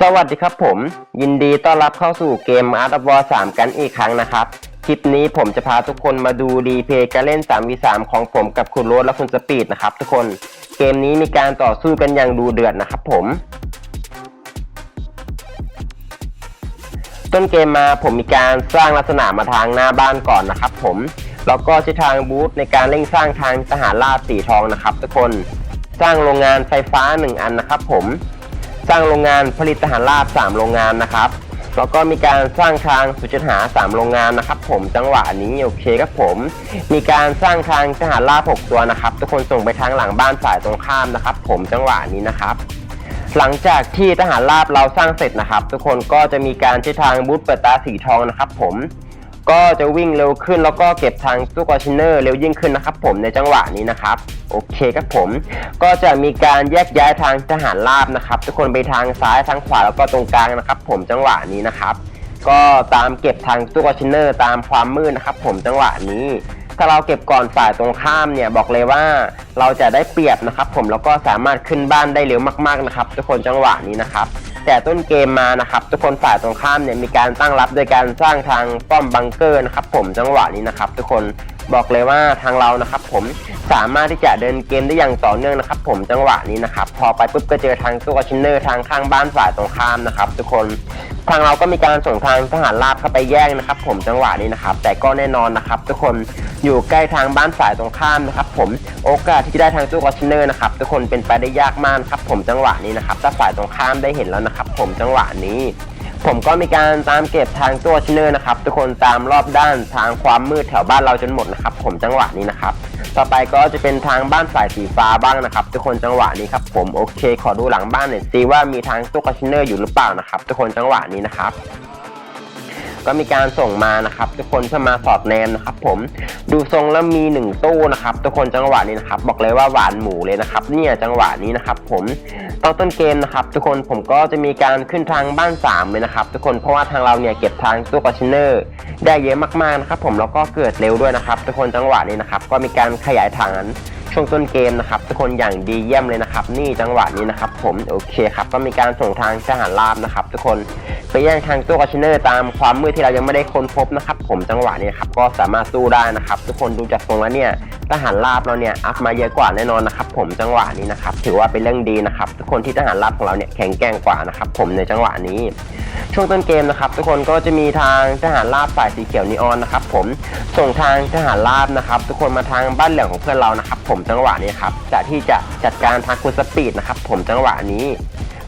สวัสดีครับผม ยินดีต้อนรับเข้าสู่เกม Art of War 3 กันอีกครั้งนะครับ คลิปนี้ผมจะพาทุกคนมาดูรีเพย์การเล่น 3v3 ของผมกับคุณโรสและคุณสปีดนะครับทุกคนเกมนี้มีการต่อสู้กันอย่างดูเดือดนะครับผม ต้นเกมมาผมมีการสร้างลักษณะมาทางหน้าบ้านก่อนนะครับผมแล้วก็ใช้ทางบูธในการเร่งสร้างทางทหารราบสีทองนะครับทุกคน สร้างโรงงานไฟฟ้า 1 อันนะครับผม สร้างโรงงานผลิตทหารราบ 3 โรงงานนะครับ แล้วก็มีการสร้างทางสุจหา 3 โรงงานนะครับ ผมจังหวะนี้โอเคครับผม มีการสร้างทางทหารราบ 6 ตัวนะครับ ทุกคนส่งไปทางหลังบ้านฝ่ายตรงข้ามนะครับ ผมจังหวะนี้นะครับหลังจากที่ทหารราบเราสร้างเสร็จนะครับ ทุกคนก็จะมีการใช้ทางบูธเปิดตาสีทองนะครับ ผม ก็จะวิ่งเร็วขึ้นแล้วก็เก็บทางตู้คอนเทนเนอร์เร็วยิ่งขึ้นนะครับผมในจังหวะนี้นะครับ โอเคครับผม ก็จะมีการแยกย้ายทางทหารราบนะครับ ทุกคนไปทางซ้ายทางขวาแล้วก็ตรงกลางนะครับ ผมจังหวะนี้นะครับ ก็ตามเก็บทางตู้คอนเทนเนอร์ตามความมืดนะครับ ผมจังหวะนี้ ถ้าเราเก็บก่อนฝ่ายตรงข้ามเนี่ยบอกเลยว่าเราจะได้เปรียบนะครับ ผมแล้วก็สามารถขึ้นบ้านได้เร็วมากๆนะครับ ทุกคนจังหวะนี้นะครับ แต่ต้นเกมมานะครับทุกคนฝ่ายตรงข้ามเนี่ยมีการตั้งรับโดยการสร้างทางป้อมบังเกอร์นะครับ ผมจังหวะนี้นะครับ ทุกคนบอกเลยว่าทางเรานะครับ ผมสามารถที่จะเดินเกมได้อย่างต่อเนื่องนะครับ ผมจังหวะนี้นะครับ พอไปปุ๊บก็เจอทางตู้คอนเนเนอร์ทางข้างบ้านฝ่ายตรงข้ามนะครับ ทุกคนทางเราก็มีการส่งทางทหารราบเข้าไปแย่งนะครับ ผมจังหวะนี้นะครับ แต่ก็แน่นอนนะครับ ทุกคน อยู่ใกล้ทางบ้านฝ่ายตรงข้ามนะครับผมโอกาสที่จะได้ทางตู้คอนเทนเนอร์นะครับทุกคนเป็นไปได้ยากมากครับผมจังหวะนี้นะครับถ้าฝ่ายตรงข้ามได้เห็นแล้วนะครับผมจังหวะนี้ ผมก็มีการตามเก็บทางตู้คอนเทนเนอร์นะครับทุกคนตามรอบด้านทางความมืดแถวบ้านเราจนหมดนะครับผมจังหวะนี้นะครับต่อไปก็จะเป็นทางบ้านฝ่ายสีฟ้าบ้างนะครับ ทุกคนจังหวะนี้ครับผมโอเค ขอดูหลังบ้านหน่อยสิว่ามีทางตู้คอนเทนเนอร์อยู่หรือเปล่านะครับทุกคนจังหวะนี้นะครับ ก็มีการส่งมานะครับ ทุกคนเพื่อมาสอดแนมนะครับ ผมดูทรงแล้วมีหนึ่งตู้นะครับ ทุกคนจังหวะนี้นะครับ บอกเลยว่าหวานหมูเลยนะครับ เนี่ยจังหวะนี้นะครับ ผมตอนต้นเกมนะครับ ทุกคนผมก็จะมีการขึ้นทางบ้าน3เลยนะครับ ทุกคนเพราะว่าทางเราเนี่ยเก็บทางตู้คอนเทนเนอร์ได้เยอะมากๆนะครับ ผมแล้วก็เกิดเร็วด้วยนะครับ ทุกคนจังหวะนี้นะครับ ก็มีการขยายฐาน ช่วงต้นเกมนะครับทุกคนอย่างดีเยี่ยมเลยนะครับ นี่จังหวะนี้นะครับผมโอเคครับก็มีการส่งทางทหารราบนะครับ ทุกคนไปแย่งทางตู้คอนเทนเนอร์ตามความมืดที่เรายังไม่ได้ค้นพบนะครับ ผมจังหวะนี้ครับก็สามารถสู้ได้นะครับ ทุกคนดูจากทรงแล้วเนี่ยทหารราบเราเนี่ยอัพมาเยอะกว่าแน่นอนนะครับ ผมจังหวะนี้นะครับ ถือว่าเป็นเรื่องดีนะครับ ทุกคนที่ทหารราบของเราเนี่ยแข็งแกร่งกว่านะครับ ผมในจังหวะนี้ ช่วงต้นเกมนะครับ ทุกคนก็จะมีทางทหารราบฝ่ายสีเขียวนีออนนะครับ ผมส่งทางทหารราบนะครับ ทุกคนมาทางบ้านเหลืองของเพื่อนเรานะครับ ผมจังหวะนี้ครับจะที่จะจัดการทางคุณสปีดนะครับ ผมจังหวะนี้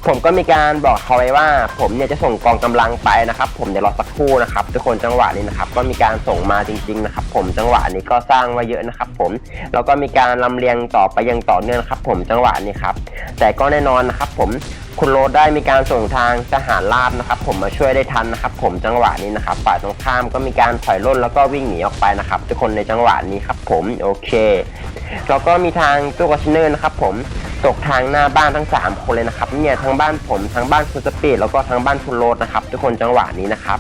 ผมก็มีการบอกเขาไว้ว่า ผมเนี่ยจะส่งกองกำลังไปนะครับ ผมเดี๋ยวรอสักครู่นะครับทุกคนจังหวะนี้นะครับ ก็มีการส่งมาจริง ๆ นะครับ ผมจังหวะนี้ก็สร้างไว้เยอะนะครับ ผมแล้วก็มีการลำเลียงต่อไปยังต่อเนื่องครับ ผมจังหวะนี้ครับ แต่ก็แน่นอนนะครับ ผมคุณโรดได้มีการส่งทางทหารราบนะครับ ผมมาช่วยได้ทันนะครับ ผมจังหวะนี้นะครับฝ่ายตรงข้ามก็มีการถอยร่นแล้วก็วิ่งหนีออกไปนะครับ ทุกคนในจังหวะนี้ครับ ผมโอเค แล้วก็มีทางตู้คอนเทนเนอร์นะครับผมตกทางหน้าบ้านทั้ง 3 คนเลยนะครับเนี่ยทั้งบ้านผมทั้งบ้านคุณสปีดแล้วก็ทั้งบ้านคุณโรดนะครับทุกคนจังหวะนี้นะครับ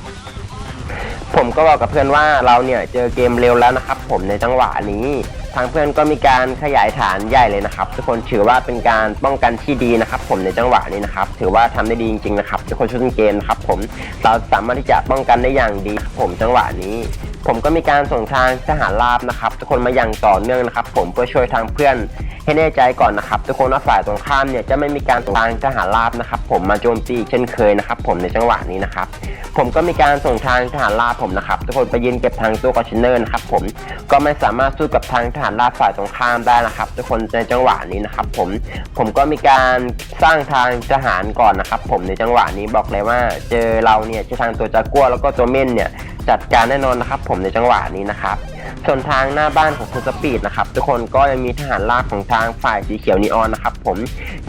ผมก็บอกกับเพื่อนว่าเราเนี่ยเจอเกมเร็วแล้วนะครับผมในจังหวะนี้ ทางเพื่อนก็มีการขยายฐานใหญ่เลยนะครับ ทุกคนถือว่าเป็นการป้องกันที่ดีนะครับ ผมในจังหวะนี้นะครับ ถือว่าทำได้ดีจริงๆนะครับทุกคนช่วยเกมนะครับผมเราสามารถที่จะป้องกันได้อย่างดีผมจังหวะนี้ผมก็มีการส่งทางทหารราบนะครับ ทุกคนมาอย่างต่อเนื่องนะครับ ผมเพื่อช่วยทางเพื่อนให้แน่ใจก่อนนะครับ ทุกคนว่าฝ่ายตรงข้ามเนี่ยจะไม่มีการส่งทางทหารราบนะครับ ผมมาโจมตีอีกเช่นเคยนะครับ ผมในจังหวะนี้นะครับ ผมก็มีการส่งทางทหารราบผมนะครับ ทุกคนไปยืนเก็บทางตู้คอนเทนเนอร์นะครับผมก็ไม่สามารถสู้กับทางทหารราบฝ่ายตรงข้ามได้นะครับ ทุกคนในจังหวะนี้นะครับ ผมผมก็มีการสร้างทางทหารก่อนนะครับ ผมในจังหวะนี้บอกเลยว่า เจอเราเนี่ยเจอทางตัวจากัวแล้วก็ตัวเม่นเนี่ยจัดการแน่นอนนะครับ ผมในจังหวะนี้นะครับส่วนทางหน้าบ้านของคุณสปีดนะครับ ทุกคนก็ยังมีทหารราบของทางฝ่ายสีเขียวนีออนนะครับ ผม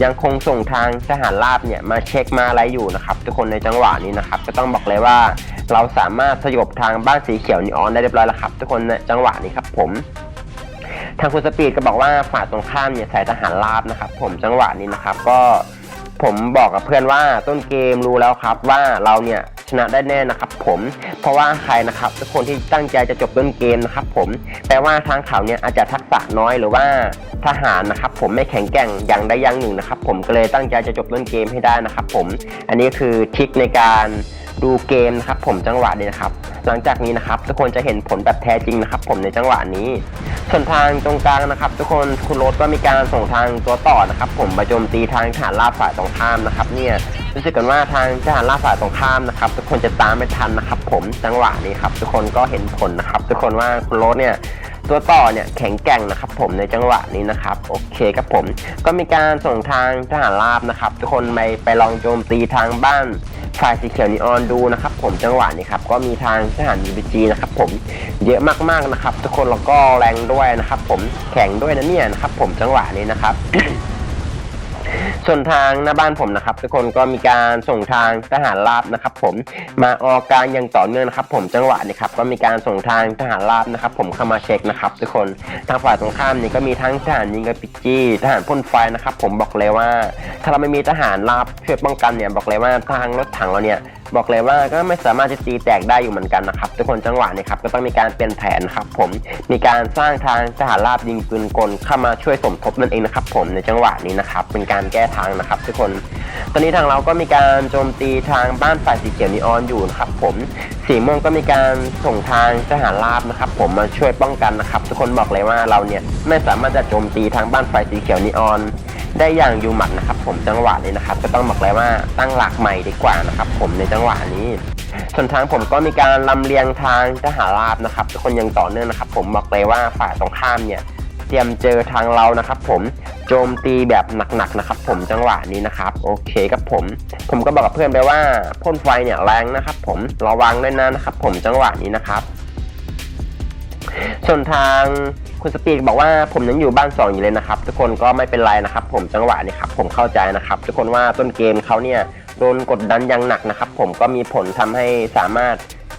ยังคงส่งทางทหารราบเนี่ยมาเช็คมาอะไรอยู่นะครับ ทุกคนในจังหวะนี้นะครับ ก็ต้องบอกเลยว่า เราสามารถสยบทางบ้านสีเขียวนีออนได้เรียบร้อยแล้วครับ ทุกคนในจังหวะนี้ครับผม ทางคุณสปีดก็บอกว่าฝ่ายตรงข้ามเนี่ยใส่ทหารราบนะครับ ผมจังหวะนี้นะครับก็ผมบอกกับเพื่อนว่าต้นเกมรู้แล้วครับว่าเราเนี่ยชนะได้แน่นะครับ ผมเพราะว่าใครนะครับทุกคนที่ตั้งใจจะจบต้นเกมนะครับ ผมแต่ว่าทางเขาเนี่ยอาจจะทักษะน้อยหรือว่าทหารนะครับ ผมไม่แข็งแกร่งอย่างใดอย่างหนึ่งนะครับ ผมก็เลยตั้งใจจะจบต้นเกมให้ได้นะครับ ผมอันนี้คือทริคในการ ดูเกมนะครับผมจังหวะนี้นะครับ หลังจากนี้นะครับทุกคนจะเห็นผลแบบแท้จริงนะครับ ผมในจังหวะนี้ ส่วนทางตรงกลางนะครับ ทุกคนคุณโรสก็มีการส่งทางตัวต่อนะครับ ผมมาโจมตีทางทหารราบฝ่ายตรงข้ามนะครับ เนี่ยรู้สึกกันว่าทางทหารราบฝ่ายตรงข้ามนะครับ ทุกคนจะตามไม่ทันนะครับ ผมจังหวะนี้ครับ ทุกคนก็เห็นผลนะครับ ทุกคนว่าคุณโรสเนี่ยตัวต่อเนี่ยแข็งแกร่งนะครับ ผมในจังหวะนี้นะครับโอเคครับผม ก็มีการส่งทางทหารราบนะครับ ทุกคนไปไปลองโจมตีทางบ้าน ฝ่ายสีเขียวนีออนดูนะครับผมจังหวะนี้ครับก็มีทางทหารยูบีจีนะครับผมเยอะมากๆนะครับ ทุกคนแล้วก็แรงด้วยนะครับ ผมแข็งด้วยนะเนี่ยนะครับผมจังหวะนี้นะครับ ส่วนทางหน้าบ้านผมนะครับทุกคนก็มีการส่งทางทหารราบนะครับ ผมมาออกการอย่างต่อเนื่องนะครับ ผมจังหวะนี้ครับก็มีการส่งทางทหารราบนะครับ ผมเข้ามาเช็คนะครับ ทุกคนทางฝ่ายตรงข้ามนี่ก็มีทั้งทหารยิงกระปิจี้ทหารพ่นไฟนะครับ ผมบอกเลยว่า ถ้าเราไม่มีทหารราบช่วยป้องกันเนี่ยบอกเลยว่าทางรถถังเราเนี่ยบอกเลยว่าก็ไม่สามารถจะตีแตกได้อยู่เหมือนกันนะครับ ทุกคนจังหวะนี้ครับก็ต้องมีการเปลี่ยนแผนครับ ผมมีการสร้างทางทหารราบยิงปืนกลเข้ามาช่วยสมทบนั่นเองนะครับ ผมในจังหวะนี้นะครับ เป็นการแก้ทางนะครับ ทุกคน ตอนนี้ทางเราก็มีการโจมตีทางบ้านฝ่ายสีเขียวนีออนอยู่นะครับ ผมสีม่วงก็มีการส่งทางทหารราบนะครับ ผมมาช่วยป้องกันนะครับ ทุกคนบอกเลยว่าเราเนี่ยไม่สามารถจะโจมตีทางบ้านฝ่ายสีเขียวนีออน ได้อย่างอยู่หมัดนะครับ ผมจังหวะนี้นะครับ ก็ต้องบอกเลยว่าตั้งหลักใหม่ดีกว่านะครับ ผมในจังหวะนี้ส่วนทางผมก็มีการลำเลียงทางทหารราบนะครับทุกคนยังต่อเนื่องนะครับ ผมบอกเลยว่าฝ่ายตรงข้ามเนี่ยเตรียมเจอทางเรานะครับ ผม โจมตีแบบหนักๆนะครับ ผมจังหวะนี้นะครับ โอเคครับผม ผมก็บอกกับเพื่อนไปว่าพ่นไฟเนี่ยแรงนะครับ ผมระวังด้วยนะนะครับ ผมจังหวะนี้นะครับ ส่วนทางคุณสปีดบอกว่าผมยังอยู่บ้านสองอยู่เลยนะครับ ทุกคนก็ไม่เป็นไรนะครับ ผมจังหวะนี้ครับผมเข้าใจนะครับ ทุกคนว่าต้นเกมเขาเนี่ยโดนกดดันอย่างหนักนะครับ ผมก็มีผลทำให้สามารถ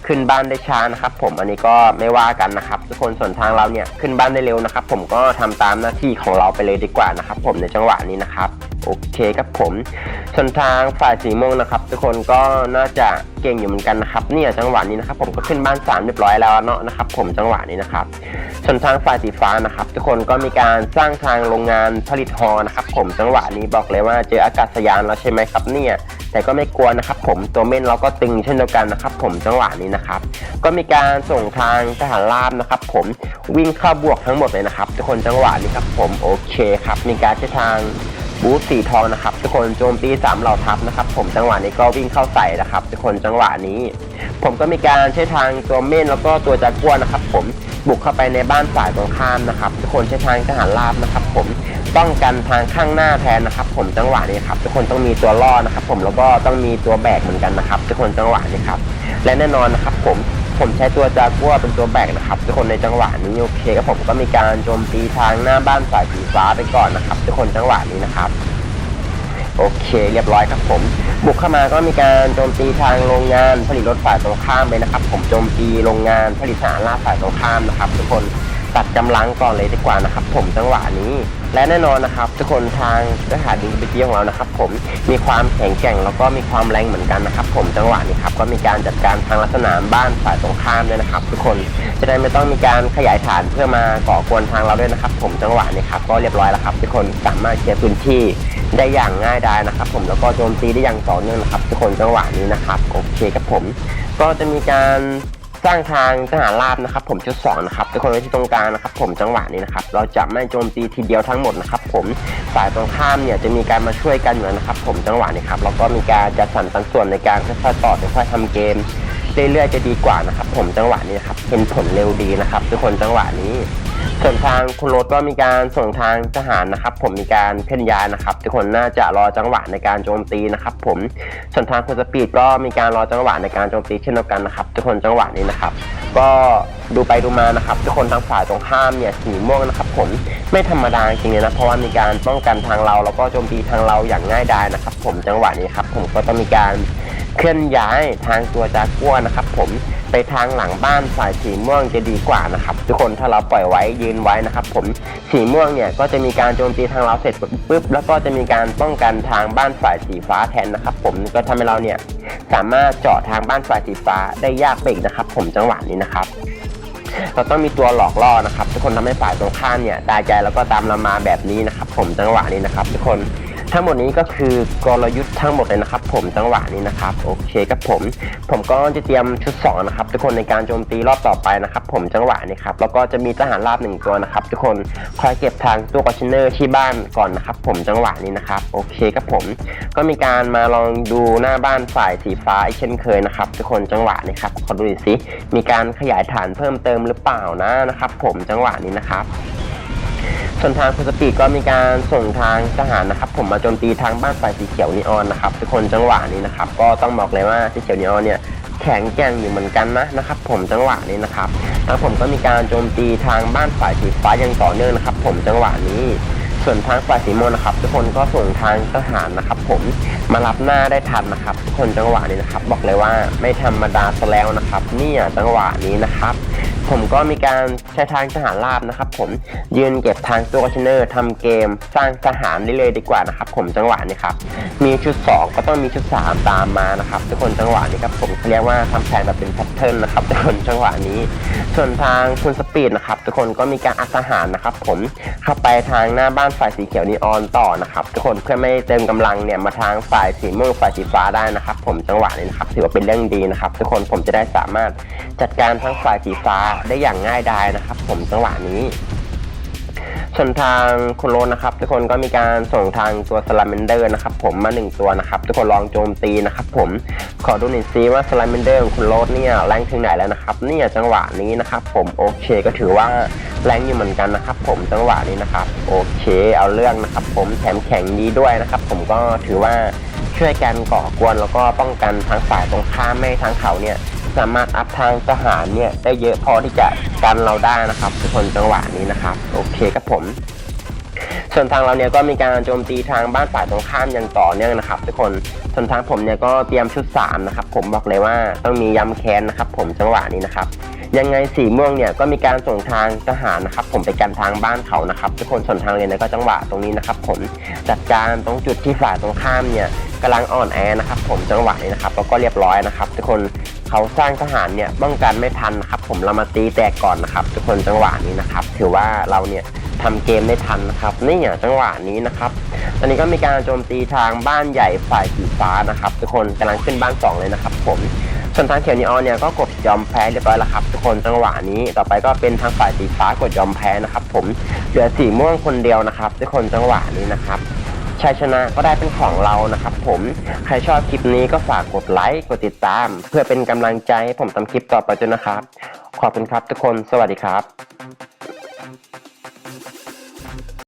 ขึ้นบ้านได้ช้านะครับ ผมอันนี้ก็ไม่ว่ากันนะครับ ทุกคนส่วนทางเราเนี่ยขึ้นบ้านได้เร็วนะครับ ผมก็ทำตามหน้าที่ของเราไปเลยดีกว่านะครับ ผมในจังหวะนี้นะครับ โอเคครับผม ส่วนทางฝ่ายสีม่วงนะครับ ทุกคนก็น่าจะเก่งอยู่เหมือนกันนะครับเนี่ยจังหวะนี้นะครับผมก็ขึ้นบ้านสามเรียบร้อยแล้วเนาะนะครับ ผมจังหวะนี้นะครับ ส่วนทางฝ่ายสีฟ้านะครับ ทุกคนก็มีการสร้างทางโรงงานผลิตฮอนะครับ ผมจังหวะนี้บอกเลยว่าเจออากาศยานแล้วใช่ไหมครับเนี่ยแต่ก็ไม่กลัวนะครับ ผมตัวเม่นเราก็ตึงเช่นเดียวกันนะครับ ผมจังหวะนี้นะครับ ก็มีการส่งทางทหารราบนะครับ ผมวิ่งเข้าบวกทั้งหมดเลยนะครับ ทุกคนจังหวะนี้ครับ ผมโอเคครับ มีการใช้ทาง บูธสีทองนะครับทุกคนโจมตีสามเหล่าทัพนะครับผมจังหวะนี้ก็วิ่งเข้าใส่นะครับทุกคนจังหวะนี้ ผมก็มีการใช้ทางตัวเม่นแล้วก็ตัวจากัวนะครับ ผมบุกเข้าไปในบ้านฝ่ายตรงข้ามนะครับ ทุกคนใช้ทางทหารราบนะครับ ผมป้องกันทางข้างหน้าแทนนะครับ ผมจังหวะนี้ครับทุกคนต้องมีตัวล่อนะครับ ผมแล้วก็ต้องมีตัวแบกเหมือนกันนะครับทุกคนจังหวะนี้ครับและแน่นอนนะครับ ผม ผมใช้ตัวจากัวเป็นตัวแบกนะครับ ทุกคนในจังหวะนี้โอเคครับผมก็มีการโจมตีทางหน้าบ้านฝ่ายสีฟ้าไปก่อนนะครับ ทุกคนจังหวะนี้นะครับโอเคเรียบร้อยครับผม บุกเข้ามาก็มีการโจมตีทางโรงงานผลิตรถฝ่ายตรงข้ามไปนะครับ ผมโจมตีโรงงานผลิตทหารราฝ่ายตรงข้ามนะครับ ทุกคนตัดกำลังก่อนเลยดีกว่านะครับ ผมจังหวะนี้ และแน่นอนนะครับทุกคนทางทหารดิบิจีของเรานะครับ ผมมีความแข็งแกร่งแล้วก็มีความแรงเหมือนกันนะครับ ผมจังหวะนี้ครับก็มีการจัดการทางลักษณะบ้านฝ่ายตรงข้ามด้วยนะครับ ทุกคนจะได้ไม่ต้องมีการขยายฐานเพื่อมาก่อกวนทางเราด้วยนะครับ ผมจังหวะนี้ครับก็เรียบร้อยแล้วครับ ทุกคนสามารถเคลียร์พื้นที่ได้อย่างง่ายดายนะครับ ผมแล้วก็โจมตีได้อย่างต่อเนื่องนะครับ ทุกคนจังหวะนี้นะครับโอเคครับผม ก็จะมีการ สร้างทางทหารราบนะครับ ผมชุดสองนะครับทุกคนไว้ที่ตรงกลางนะครับ ผมจังหวะนี้นะครับ เราจะไม่โจมตีทีเดียวทั้งหมดนะครับ ผมฝ่ายตรงข้ามเนี่ยจะมีการมาช่วยกันอยู่นะครับ ผมจังหวะนี้ครับแล้วก็มีการจัดสรรสัดส่วนในการค่อยๆต่อค่อยๆทำเกมเรื่อยๆจะดีกว่านะครับ ผมจังหวะนี้นครับเป็นผลเร็วดีนะครับทุกคนจังหวะนี้ ส่วนทางคุณรถก็มีการส่งทางทหารนะครับ ผมมีการเคลื่อนย้ายนะครับ ทุกคนน่าจะรอจังหวะในการโจมตีนะครับ ผมส่วนทางคุณสปีดก็มีการรอจังหวะในการโจมตีเช่นเดียวกันนะครับทุกคนจังหวะนี้นะครับ ก็ดูไปดูมานะครับ ทุกคนทางฝ่ายตรงข้ามเนี่ยสีม่วงนะครับ ผมไม่ธรรมดาจริงเลยนะเพราะว่ามีการป้องกันทางเราแล้วก็โจมตีทางเราอย่างง่ายดายนะครับ ผมจังหวะนี้ครับ ผมก็ต้องมีการ เคลื่อนย้ายทางตัวจากัวนะครับผมไปทางหลังบ้านฝ่ายสีม่วงจะดีกว่านะครับทุกคนถ้าเราปล่อยไว้ยืนไว้นะครับ ผมสีม่วงเนี่ยก็จะมีการโจมตีทางเราเสร็จปุ๊บแล้วก็จะมีการป้องกันทางบ้านฝ่ายสีฟ้าแทนนะครับ ผมก็ทำให้เราเนี่ยสามารถเจาะทางบ้านฝ่ายสีฟ้าได้ยากไปอีกนะครับ ผมจังหวะนี้นะครับเราต้องมีตัวหลอกล่อนะครับ ทุกคนทำให้ฝ่ายตรงข้ามเนี่ยได้ใจแล้วก็ตามเรามาแบบนี้นะครับ ผมจังหวะนี้นะครับ ทุกคน ทั้งหมดนี้ก็คือกลยุทธ์ทั้งหมดเลยนะครับ ผมจังหวะนี้นะครับโอเคครับผม ผมก็จะเตรียมชุด2นะครับทุกคนในการโจมตีรอบต่อไปนะครับ ผมจังหวะนี้ครับแล้วก็จะมีทหารราบหนึ่งตัวนะครับ ทุกคนคอยเก็บทางตัวคอนเทนเนอร์ที่บ้านก่อนนะครับ ผมจังหวะนี้นะครับโอเคครับผม ก็มีการมาลองดูหน้าบ้านฝ่ายสีฟ้าเช่นเคยนะครับทุกคนจังหวะนี้ครับขอดูหน่อยสิมีการขยายฐานเพิ่มเติมหรือเปล่านะนะครับ ผมจังหวะนี้นะครับ ส่วนทางคุณสปีดก็มีการส่งทางทหารนะครับ ผมมาโจมตีทางบ้านฝ่ายสีเขียวนีออนนะครับทุกคนจังหวะนี้นะครับ ก็ต้องบอกเลยว่าสีเขียวนีออนเนี่ยแข็งแกร่งอยู่เหมือนกันนะนะครับ ผมจังหวะนี้นะครับแล้วผมก็มีการโจมตีทางบ้านฝ่ายสีฟ้าอย่างต่อเนื่องนะครับ ผมจังหวะนี้ส่วนทางฝ่ายสีม่วงนะครับ ทุกคนก็ส่งทางทหารนะครับ ผมมารับหน้าได้ทันนะครับ ทุกคนจังหวะนี้นะครับ บอกเลยว่าไม่ธรรมดาซะแล้วนะครับ เนี่ยจังหวะนี้นะครับ ผมก็มีการใช้ทางทหารราบนะครับ ผมยืนเก็บทางตัวคอนเทนเนอร์ทำเกมสร้างทหารได้เลยดีกว่านะครับผมจังหวะนี้ครับมีชุด 2 ก็ต้องมีชุด 3 ตามมานะครับทุกคนจังหวะนี้ครับผมเรียกว่าทำแผนแบบเป็นแพทเทิร์นนะครับทุกคนจังหวะนี้ ส่วนทางคุณสปีดนะครับทุกคนก็มีการอัดทหารนะครับ ผมเข้าไปทางหน้าบ้านฝ่ายสีเขียวนีออนต่อนะครับทุกคนเพื่อไม่เติมกำลังเนี่ยมาทางฝ่ายสีม่วงฝ่ายสีฟ้าได้นะครับ ผมจังหวะนี้นะครับถือว่าเป็นเรื่องดีนะครับทุกคนผมจะได้สามารถจัดการทั้งฝ่ายสีฟ้าได้อย่างง่ายดายนะครับ ผมจังหวะนี้ส่วนทางคุณโรนนะครับ ทุกคนก็มีการส่งทางตัวสลาเมนเดอร์นะครับ ผมมาหนึ่งตัวนะครับ ทุกคนลองโจมตีนะครับ ผมขอดูหน่อยซิว่าสลาเมนเดอร์ของคุณโรสเนี่ยแรงถึงไหนแล้วนะครับเนี่ยจังหวะนี้นะครับ ผมโอเคก็ถือว่าแรงอยู่เหมือนกันนะครับ ผมจังหวะนี้นะครับ โอเค เอาเรื่องนะครับ ผมแถมแข็งดีด้วยนะครับ ผมก็ถือว่าช่วยกันก่อกวนแล้วก็ป้องกันทางฝ่ายตรงข้ามไม่ให้ทางเขาเนี่ย สามารถอัพทางทหารเนี่ยได้เยอะพอที่จะกันเราได้นะครับทุกคนจังหวะนี้นะครับ โอเคครับผม ส่วนทางเราเนี่ยก็มีการโจมตีทางบ้านฝ่ายตรงข้ามอย่างต่อเนื่องนะครับ ทุกคนส่วนทางผมเนี่ยก็เตรียมชุด3นะครับผมบอกเลยว่าต้องมีย้ำแค้นนะครับ ผมจังหวะนี้นะครับยังไงสีม่วงเนี่ยก็มีการส่งทางทหารนะครับ ผมไปกันทางบ้านเขานะครับ ทุกคนส่วนทางเรียนเนี่ยก็จังหวะตรงนี้นะครับ ผมจัดการตรงจุดที่ฝ่ายตรงข้ามเนี่ยกำลังอ่อนแอนะครับ ผมจังหวะนี้นะครับแล้วก็เรียบร้อยนะครับ ทุกคน เขาสร้างทหารเนี่ยป้องกันไม่ทันนะครับ ผมเรามาตีแตกก่อนนะครับ ทุกคนจังหวะนี้นะครับ ถือว่าเราเนี่ยทำเกมได้ทันนะครับนี่อย่างจังหวะนี้นะครับ ตอนนี้ก็มีการโจมตีทางบ้านใหญ่ฝ่ายสีฟ้านะครับ ทุกคนกำลังขึ้นบ้านสองเลยนะครับ ผมส่วนทางเขียวนีออนเนี่ยก็กดยอมแพ้เรียบร้อยแล้วครับ ทุกคนจังหวะนี้ต่อไปก็เป็นทางฝ่ายสีฟ้ากดยอมแพ้นะครับ ผมเหลือสีม่วงคนเดียวนะครับ ทุกคนจังหวะนี้นะครับ ชัยชนะก็ได้เป็นของเรานะครับผมใครชอบคลิปนี้ก็ฝากกดไลค์กดติดตาม เพื่อเป็นกำลังใจให้ผมทำคลิปต่อไปด้วยนะครับ ขอบคุณครับทุกคนสวัสดีครับ